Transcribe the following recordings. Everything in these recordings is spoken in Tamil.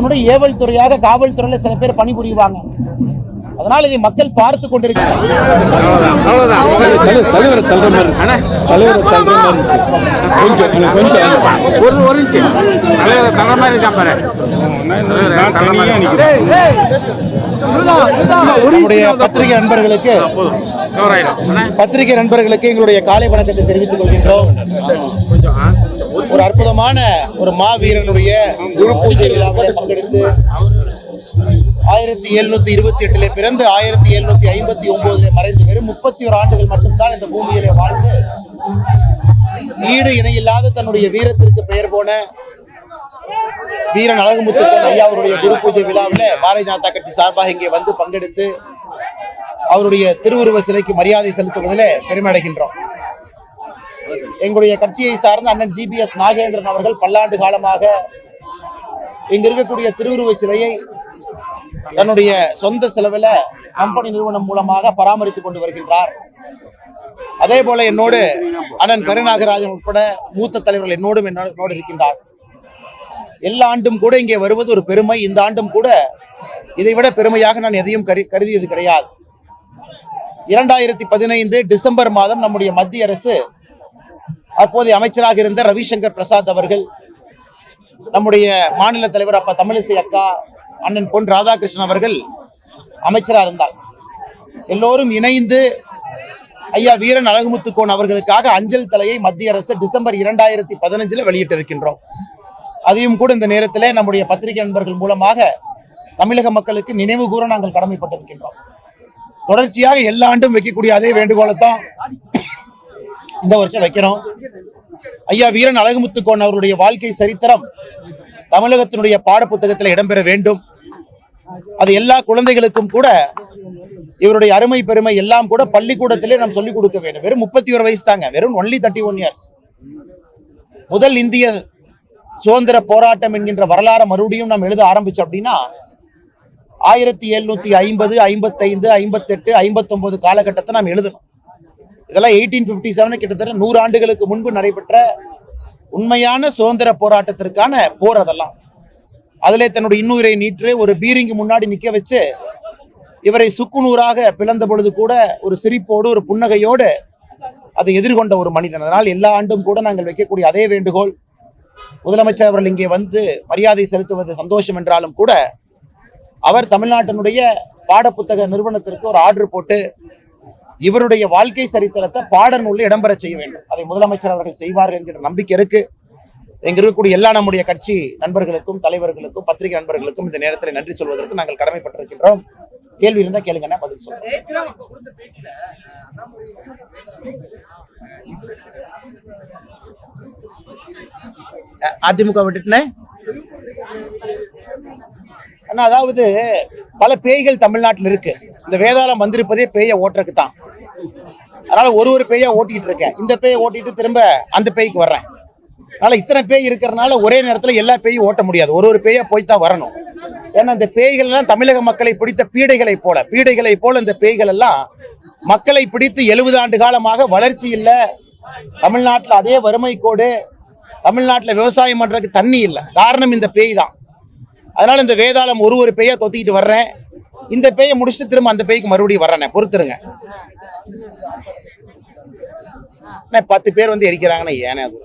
ஐயாவுடைய ஏவல் துறையாக காவல்துறையில சில பேர் பணிபுரிவாங்க. அதனால இதை மக்கள் பார்த்து கொண்டிருக்கிறார் பத்திரிகை நண்பர்களுக்கு பத்திரிகை நண்பர்களுக்கு எங்களுடைய காலை வணக்கத்தை தெரிவித்துக் கொள்கின்றோம். ஒரு அற்புதமான ஒரு மாவீரனுடைய குரு பூஜை விழாவில் பங்கெடுத்து ஆயிரத்தி எழுநூத்தி இருபத்தி எட்டுல பிறந்து ஆயிரத்தி எழுநூத்தி ஐம்பத்தி ஒன்பதுல மறைந்து வெறும் முப்பத்தி ஒரு ஆண்டுகள் மட்டும்தான் இந்த பூமியில வாழ்ந்து ஈடு இணையில்லாத தன்னுடைய வீரத்திற்கு பெயர் போன வீரன் அழகுமுத்துக்கன் ஐயா அவருடைய குரு பூஜை விழாவில் பாரதிய ஜனதா கட்சி சார்பாக இங்கே வந்து பங்கெடுத்து அவருடைய திருவுருவ சிலைக்கு மரியாதை செலுத்துவதிலே பெருமை அடைகின்றோம் எங்களுடைய கட்சியை சார்ந்த அண்ணன் ஜிபிஎஸ் நாகேந்திரன் அவர்கள் பல்லாண்டு காலமாக இங்க இருக்கக்கூடிய திருவுருவச் சிலையை தன்னுடைய சொந்த செலவில் கம்பெனி நிறுவனம் மூலமாக பராமரித்துக் கொண்டு வருகின்றார். அதே போல என்னோடு அண்ணன் கருநாகராஜன் உட்பட மூத்த தலைவர்கள் என்னோடும் என்னோடு இருக்கின்றார். எல்லா ஆண்டும் கூட இங்கே வருவது ஒரு பெருமை. இந்த ஆண்டும் கூட இதை விட பெருமையாக நான் எதையும் கரு கருதியது கிடையாது. இரண்டாயிரத்தி பதினைந்து டிசம்பர் மாதம் நம்முடைய மத்திய அரசு அப்போதைய அமைச்சராக இருந்த ரவிசங்கர் பிரசாத் அவர்கள் நம்முடைய மாநில தலைவர் அப்பா தமிழிசை அக்கா அண்ணன் பொன் ராதாகிருஷ்ணன் அவர்கள் அமைச்சராக இருந்தார். எல்லோரும் இணைந்து ஐயா வீரன் அழகுமுத்துக்கோன் அவர்களுக்காக அஞ்சல் தலையை மத்திய அரசு டிசம்பர் இரண்டாயிரத்தி பதினஞ்சில் வெளியிட்டிருக்கின்றோம். அதையும் கூட இந்த நேரத்தில் நம்முடைய பத்திரிகை நண்பர்கள் மூலமாக தமிழக மக்களுக்கு நினைவு கூற நாங்கள் கடமைப்பட்டிருக்கின்றோம். தொடர்ச்சியாக எல்லா ஆண்டும் வைக்கக்கூடிய அதே வேண்டுகோளைத்தான் இந்த வருஷம் வைக்கிறோம். ஐயா வீரன் அழகுமுத்துக்கோன் அவருடைய வாழ்க்கை சரித்திரம் தமிழகத்தினுடைய பாடப்புத்தகத்தில் இடம்பெற வேண்டும். அது எல்லா குழந்தைகளுக்கும் கூட இவருடைய அருமை பெருமை எல்லாம் கூட பள்ளிக்கூடத்திலே நாம் சொல்லிக் கொடுக்க வேண்டும். வெறும் முப்பத்தி ஒரு வயசு தாங்க. வெறும் ஒன்லி தேர்ட்டி ஒன் இயர்ஸ் முதல் இந்திய சுதந்திர போராட்டம் என்கின்ற வரலாறு மறுபடியும் நாம் எழுத ஆரம்பிச்சோம் அப்படின்னா ஆயிரத்தி எழுநூத்தி ஐம்பது ஐம்பத்தைந்து ஐம்பத்தெட்டு ஐம்பத்தொன்பது காலகட்டத்தை நாம் எழுதணும். இதெல்லாம் எயிட்டீன் ஃபிஃப்டி செவன் கிட்டத்தட்ட நூறு ஆண்டுகளுக்கு முன்பு நடைபெற்ற உண்மையான சுதந்திர போராட்டத்திற்கான போர் அதெல்லாம். அதிலே தன்னுடைய இன்னுயிரை நீற்று ஒரு பீரிங்கு முன்னாடி நிற்க வச்சு இவரை சுக்குநூறாக பிளந்த பொழுது கூட ஒரு சிரிப்போடு ஒரு புன்னகையோடு அதை எதிர்கொண்ட ஒரு மனிதன். அதனால் எல்லா ஆண்டும் கூட நாங்கள் வைக்கக்கூடிய அதே வேண்டுகோள் முதலமைச்சர் அவர்கள் இங்கே வந்து மரியாதை செலுத்துவது சந்தோஷம் என்றாலும் கூட அவர் தமிழ்நாட்டினுடைய பாடப்புத்தக நிறுவனத்திற்கு ஒரு ஆர்டர் போட்டு இவருடைய வாழ்க்கை சரித்திரத்தை பாடநூலில் இடம்பெற செய்ய வேண்டும். அதை முதலமைச்சர் அவர்கள் செய்வார்கள் என்கிற நம்பிக்கை இருக்கு. இங்க இருக்கக்கூடிய எல்லா நம்முடைய கட்சி நண்பர்களுக்கும் தலைவர்களுக்கும் பத்திரிகை நண்பர்களுக்கும் இந்த நேரத்தில் நன்றி சொல்வதற்கு நாங்கள் கடமைப்பட்டிருக்கின்றோம். கேள்வி இருந்தா கேளுங்க பதில் சொல்றேன் அதிமுக விட்டுட்டுனே? அண்ணா அதாவது பல பேய்கள் தமிழ்நாட்டில் இருக்கு. இந்த வேதாளம் வந்திருப்பதே பேயை ஓட்டுறதுக்கு தான் அதனால ஒரு ஒரு பேயா ஓட்டிட்டு இருக்கேன். இந்த பேயை ஓட்டிட்டு திரும்ப அந்த பேய்க்கு வர்றேன். அதனால இத்தனை பேய் இருக்கிறனால ஒரே நேரத்தில் எல்லா பேயும் ஓட்ட முடியாது. ஒரு ஒரு பேயா போய் தான் வரணும். ஏன்னா இந்த பேய்கள் எல்லாம் தமிழக மக்களை பிடித்த பீடைகளை போல. பீடைகளை போல இந்த பேய்கள் எல்லாம் மக்களை பிடித்து எழுபது ஆண்டு காலமாக வளர்ச்சி இல்லை. தமிழ்நாட்டில் அதே வறுமை கோடு தமிழ்நாட்டில் விவசாயம் பண்ணுறதுக்கு தண்ணி இல்லை. காரணம் இந்த பேய் தான் அதனால இந்த வேதாளம் ஒரு ஒரு பேயா தொத்திக்கிட்டு வர்றேன். இந்த பேயை முடிச்சுட்டு திரும்ப அந்த பேய்க்கு மறுபடியும் வர்றேன். பொறுத்துருங்க. பத்து பேர் வந்து எரிக்கிறாங்கன்னா ஏனே அது.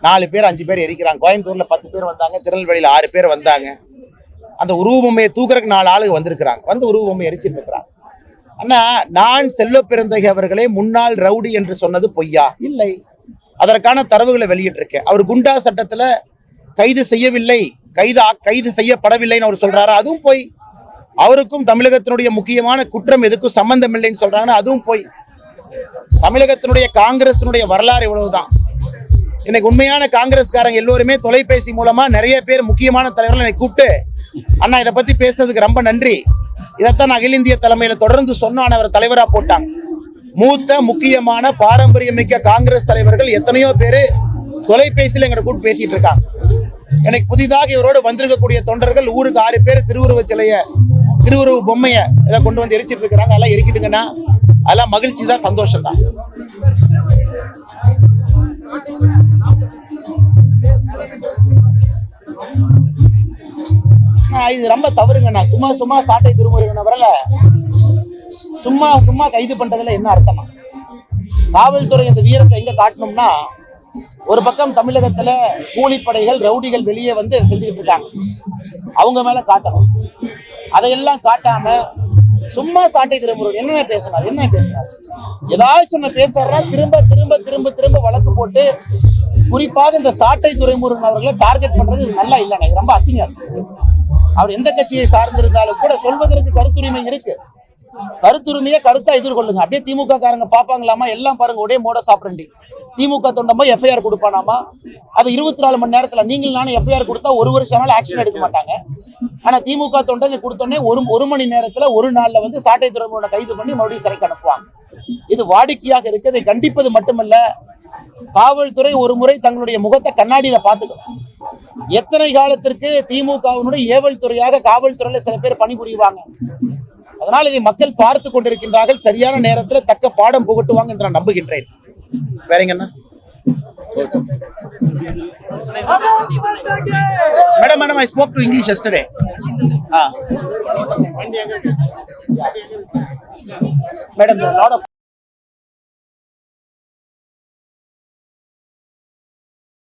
நாலு பேர் அஞ்சு பேர் எரிக்கிறாங்க. கோயம்புத்தூரில் பத்து பேர் வந்தாங்க திருநெல்வேலியில் ஆறு பேர் வந்தாங்க. அந்த உருவபொம்மையை தூக்குறதுக்கு நாலு ஆளுங்க வந்திருக்கிறாங்க. வந்து உருவபொம்மை எரிச்சிட்டு இருக்கிறாங்க. அண்ணா நான் செல்ல பிறந்தகை அவர்களே முன்னாள் ரவுடி என்று சொன்னது பொய்யா? இல்லை. அதற்கான தரவுகளை வெளியிட்டிருக்கேன். அவர் குண்டா சட்டத்தில் கைது செய்யவில்லை. கைது கைது செய்யப்படவில்லைன்னு அவர் சொல்றாரு. அதுவும் போய். அவருக்கும் தமிழகத்தினுடைய முக்கியமான குற்றம் எதுக்கும் சம்பந்தம் இல்லைன்னு சொல்றாங்கன்னா அதுவும் போய். தமிழகத்தினுடைய காங்கிரசினுடைய வரலாறு இவ்வளவுதான். இன்னைக்கு உண்மையான காங்கிரஸ்காரங்க எல்லோருமே தொலைபேசி மூலமா நிறைய பேர் முக்கியமான தலைவர்கள் என்னை கூப்பிட்டு அண்ணா இதை பத்தி பேசுனதுக்கு ரொம்ப நன்றி. இதைத்தான் அகில இந்திய தலைமையில தொடர்ந்து சொன்னான் அவர் தலைவரா போட்டாங்க. மூத்த முக்கியமான பாரம்பரியமிக்க காங்கிரஸ் தலைவர்கள் எத்தனையோ பேரு தொலைபேசியில் எங்களை கூப்பிட்டு பேசிட்டு இருக்காங்க. எனக்கு புதிதாக இவரோடு வந்திருக்கக்கூடிய தொண்டர்கள் ஊருக்கு ஆறு பேர் திருவுருவ சிலைய திருவுருவ பொம்மைய இதை கொண்டு வந்து எரிச்சிட்டு இருக்கிறாங்க. அதெல்லாம் எரிக்கிட்டுங்கன்னா அதெல்லாம் மகிழ்ச்சி தான் சந்தோஷம் தான் இது ரொம்ப தவறுங்கண்ணா சும்மா சும்மா சாட்டை திருமுறை வரல சும்மா சும்மா கைது பண்றதுல என்ன அர்த்தமா? காவல்துறை இந்த வீரத்தை எங்க காட்டணும்னா ஒரு பக்கம் தமிழகத்துல கூலிப்படைகள் ரவுடிகள் வெளியே வந்து செஞ்சுக்கிட்டு இருக்காங்க. அவங்க மேல காட்டணும். அதையெல்லாம் காட்டாம சும்மா சாட்டை திருமுறை என்னென்ன பேசினார் என்ன பேசினார் ஏதாச்சும் ஒண்ணு பேசுறா திரும்ப திரும்ப திரும்ப திரும்ப வழக்கு போட்டு குறிப்பாக இந்த சாட்டை துறைமுருகன் அவர்களை டார்கெட் பண்றது நல்லா இல்லைண்ணா இது ரொம்ப அசிங்கம். இருக்கு. அவர் எந்த கட்சியை சார்ந்திருந்தாலும் கூட சொல்வதற்கு கருத்துரிமை இருக்கு. கருத்துரிமையை கருத்தா எதிர்கொள்ளுங்க. அப்படியே திமுக காரங்க பாப்பாங்களாமா எல்லாம் பாருங்க ஒரே மோட சாப்பிடண்டி திமுக தொண்டமா எஃப்ஐஆர் கொடுப்பானாமா? அது இருபத்தி நாலு மணி நேரத்துல நீங்கள் நானும் எஃப்ஐஆர் கொடுத்தா ஒரு வருஷம் நாள் ஆக்ஷன் எடுக்க மாட்டாங்க. ஆனா திமுக தொண்டன் கொடுத்தோடனே ஒரு ஒரு மணி நேரத்துல ஒரு நாள்ல வந்து சாட்டை துறைமுகனை கைது பண்ணி மறுபடியும் சிறைக்கு அனுப்புவாங்க. இது வாடிக்கையாக இருக்கு இதை கண்டிப்பது மட்டுமல்ல காவல்துறை ஒரு முறை தங்களுடைய முகத்தை கண்ணாடியில பாத்துக்கணும் எத்தனை காலத்திற்கு திமுகவினுடைய ஏவல் துறையாக காவல்துறையில சில பேர் பணிபுரிவாங்க. அதனால் இதை மக்கள் பார்த்து கொண்டிருக்கின்றார்கள். சரியான நேரத்தில் தக்க பாடம் புகட்டுவாங்க என்று நான் நம்புகின்றேன் வேறங்க madam madam I spoke to English yesterday ah madam lot of